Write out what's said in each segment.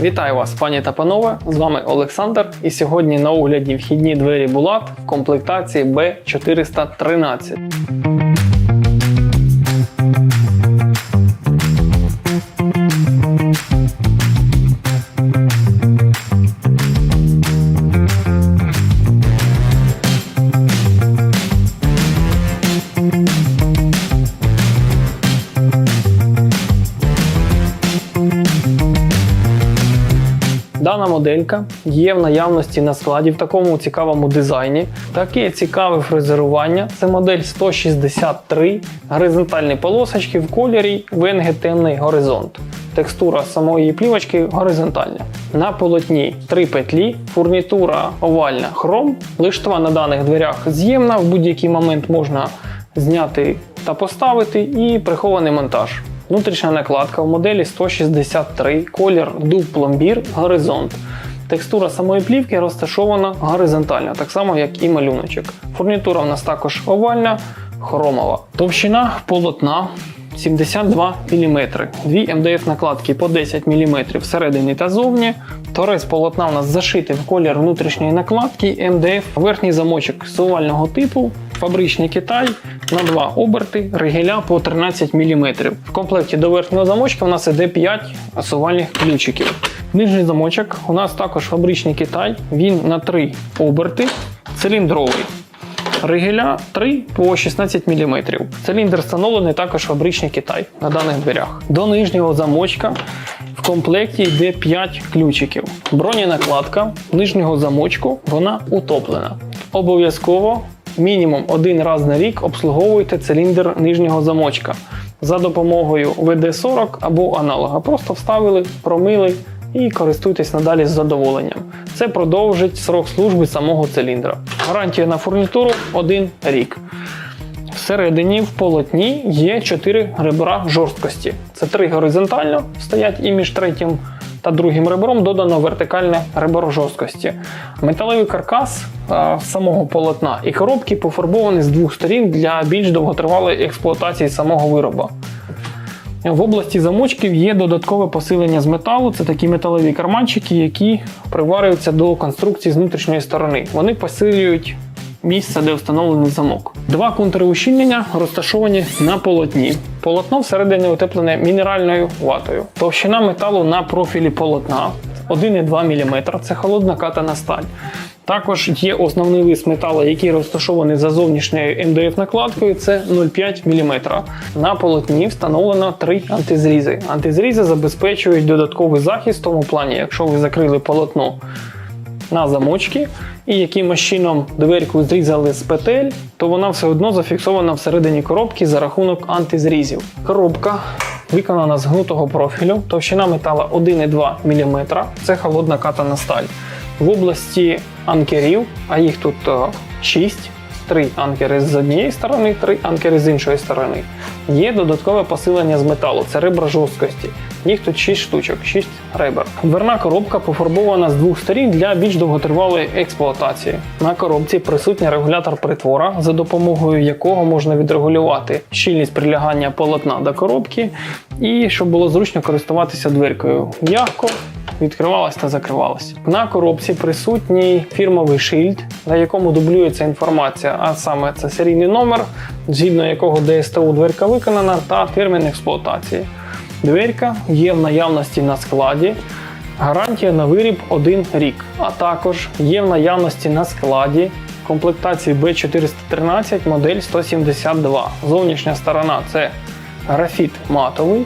Вітаю вас, пані та панове! З вами Олександр. І сьогодні на огляді вхідні двері Булат комплектації B413. Дана моделька є в наявності на складі в такому цікавому дизайні. Таке цікаве фрезерування. Це модель 163, горизонтальні полосочки в кольорі ВНГ темний горизонт. Текстура самої плівочки горизонтальна. На полотні три петлі, фурнітура овальна хром. Лиштва на даних дверях з'ємна, в будь-який момент можна зняти та поставити, і прихований монтаж. Внутрішня накладка в моделі 163, колір дуб пломбір, горизонт. Текстура самої плівки розташована горизонтально, так само як і малюночок. Фурнітура у нас також овальна, хромова. Товщина полотна 72 мм. Дві МДФ накладки по 10 мм всередині та зовні. Торець полотна у нас зашитий в колір внутрішньої накладки МДФ, верхній замочок сувального типу, фабричний Китай на два оберти, ригеля по 13 мм. В комплекті до верхнього замочка у нас іде 5 сувальних ключиків. Нижній замочок у нас також фабричний Китай, він на 3 оберти, циліндровий. Ригеля 3 по 16 мм. Циліндр встановлений також фабричний Китай на даних дверях. До нижнього замочка в комплекті йде 5 ключиків. Броненакладка нижнього замочку вона утоплена. Обов'язково мінімум один раз на рік обслуговуйте циліндр нижнього замочка за допомогою ВД-40 або аналога. Просто вставили, промили і користуйтесь надалі з задоволенням. Це продовжить срок служби самого циліндра. Гарантія на фурнітуру 1 рік. Всередині в полотні є 4 ребра жорсткості. Це 3 горизонтально стоять і між третім та другим ребром додано вертикальне ребро жорсткості. Металевий каркас а, самого полотна і коробки пофарбовані з двох сторін для більш довготривалої експлуатації самого вироба. В області замочків є додаткове посилення з металу. Це такі металеві карманчики, які приварюються до конструкції з внутрішньої сторони. Вони посилюють місце, де встановлений замок. Два контури ущільнення розташовані на полотні. Полотно всередині утеплене мінеральною ватою. Товщина металу на профілі полотна 1,2 мм. Це холодна катана сталь. Також є основний лист металу, який розташований за зовнішньою МДФ накладкою, це 0,5 мм. На полотні встановлено три антизрізи. Антизрізи забезпечують додатковий захист в тому плані, якщо ви закрили полотно на замочки і якимось чином дверку зрізали з петель, то вона все одно зафіксована всередині коробки за рахунок антизрізів. Коробка виконана з гнутого профілю, товщина метала 1,2 мм. Це холодна катана сталь. В області анкерів, а їх тут 6, три анкери з однієї сторони, три анкери з іншої сторони. Є додаткове посилення з металу, це ребра жорсткості. Їх тут 6 штучок, 6 ребер. Дверна коробка пофарбована з двох сторін для більш довготривалої експлуатації. На коробці присутній регулятор притвора, за допомогою якого можна відрегулювати щільність прилягання полотна до коробки і щоб було зручно користуватися дверкою. М'яко відкривалась та закривалась. На коробці присутній фірмовий шильд, на якому дублюється інформація, а саме це серійний номер, згідно якого ДСТУ дверка виконана, та термін експлуатації. Дверка є в наявності на складі. Гарантія на виріб 1 рік, а також є в наявності на складі комплектації B413 модель 172. Зовнішня сторона це графіт матовий,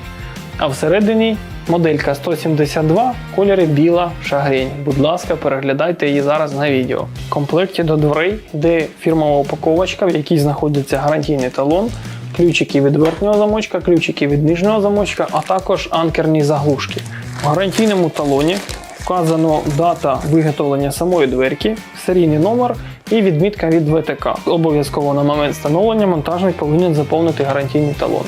а всередині моделька 172 в кольорі біла шагрень. Будь ласка, переглядайте її зараз на відео. В комплекті до дверей йде фірмова упаковочка, в якій знаходиться гарантійний талон, ключики від верхнього замочка, ключики від нижнього замочка, а також анкерні заглушки. В гарантійному талоні вказано дата виготовлення самої дверки, серійний номер і відмітка від ВТК. Обов'язково на момент встановлення монтажник повинен заповнити гарантійний талон.